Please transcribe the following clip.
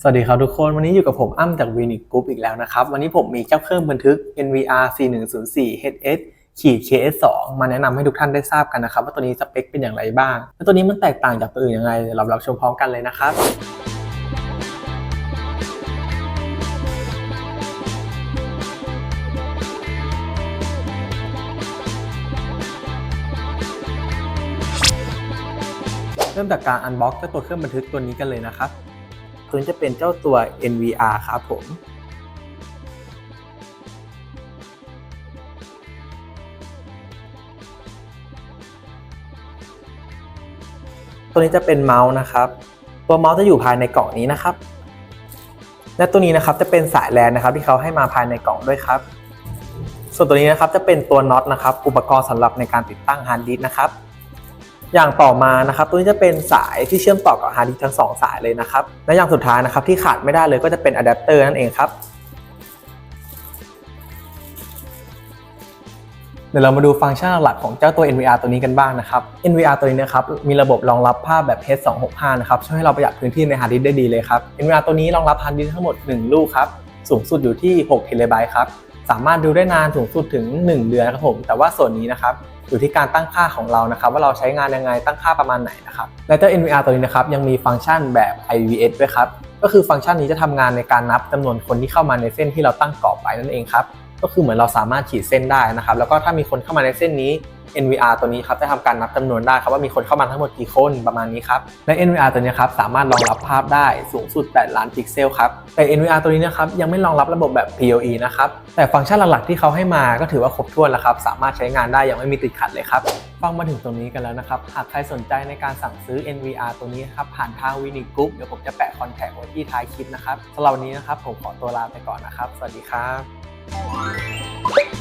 สวัสดีครับทุกคน วันนี้อยู่กับผมอ้ำจาก v i n i c Group อีกแล้วนะครับ วันนี้ผมมีเจ้าเครื่องบันทึก NVR 4104 HS ขีด KS2 มาแนะนำให้ทุกท่านได้ทราบกันนะครับ ว่าตัวนี้สเปคเป็นอย่างไรบ้าง และตัวนี้มันแตกต่างจากตัวอื่นยังไงเดี๋ยวเรารับชมพร้อมกันเลยนะครับเริ่มจากการอันบ็อกเจ้าตัวเครื่องบันทึกตัวนี้กันเลยนะครับ ตัวนี้จะเป็นเจ้าตัว NVR ครับผมตัวนี้จะเป็นเมาส์นะครับ ตัวเมาส์จะอยู่ภายในกล่องนี้นะครับ และตัวนี้นะครับจะเป็นสายแลนนะครับ ที่เขาให้มาภายในกล่องด้วยครับ ส่วนตัวนี้นะครับจะเป็นตัวน็อตนะครับ อุปกรณ์สำหรับในการติดตั้งฮาร์ดดิสก์นะครับ อย่างต่อมานะครับตัวนี้จะเป็นสายที่เชื่อมต่อกับฮาร์ดดิสก์ทั้งสองสายเลยนะครับและอย่างสุดท้ายนะครับที่ขาดไม่ได้เลยก็จะเป็นอะแดปเตอร์นั่นเองครับเดี๋ยวเรามาดูฟังก์ชันหลักของเจ้าตัว NVR ตัวนี้กันบ้างนะครับ NVR ตัวนี้นะครับมีระบบรองรับภาพแบบ H265 นะครับช่วยให้เราประหยัดพื้นที่ในฮาร์ดดิสก์ได้ดีเลยครับ NVR ตัวนี้รองรับฮาร์ดดิสก์ทั้งหมด 1 ลูกครับสูงสุดอยู่ที่6เทเลไบต์ครับ สามารถดูได้นานสูงสุดถึง 1 เดือนครับผม แต่ว่าส่วนนี้นะครับอยู่ที่การตั้งค่าของเรานะครับ ว่าเราใช้งานยังไงตั้งค่าประมาณไหนนะครับและเจ้า NVR ตัวนี้นะครับยังมีฟังก์ชันแบบ IVS ด้วยครับก็คือฟังก์ชันนี้จะทำงานในการนับจำนวนคนที่เข้ามาในเส้นที่เราตั้งกรอบไว้นั่นเองครับ ก็คือเหมือนเราสามารถขีดเส้นได้นะครับ แล้วก็ถ้ามีคนเข้ามาในเส้นนี้ NVR ตัวนี้ครับจะทำการนับจำนวนได้ครับว่ามีคนเข้ามาทั้งหมดกี่คนประมาณนี้ครับและ NVR ตัวนี้ครับสามารถรองรับภาพได้สูงสุด 8 ล้านพิกเซลครับแต่ NVR ตัวนี้นะครับยังไม่รองรับระบบแบบ PoE นะครับแต่ฟังก์ชันหลักๆที่เขาให้มาก็ถือว่าครบถ้วนแล้วครับสามารถใช้งานได้อย่างไม่มีติดขัดเลยครับฟังมาถึงตรงนี้กันแล้วนะครับหากใครสนใจในการสั่งซื้อ NVR ตัวนี้ครับผ่านทางวินิกรุ๊ปเดี๋ยวผมจะแปะคอนแทคไว้ที่ท้ายคลิปนะครับสำหรับวันนี้นะครับผมขอตัวลาไปก่อนนะครับ สวัสดีครับ Oh!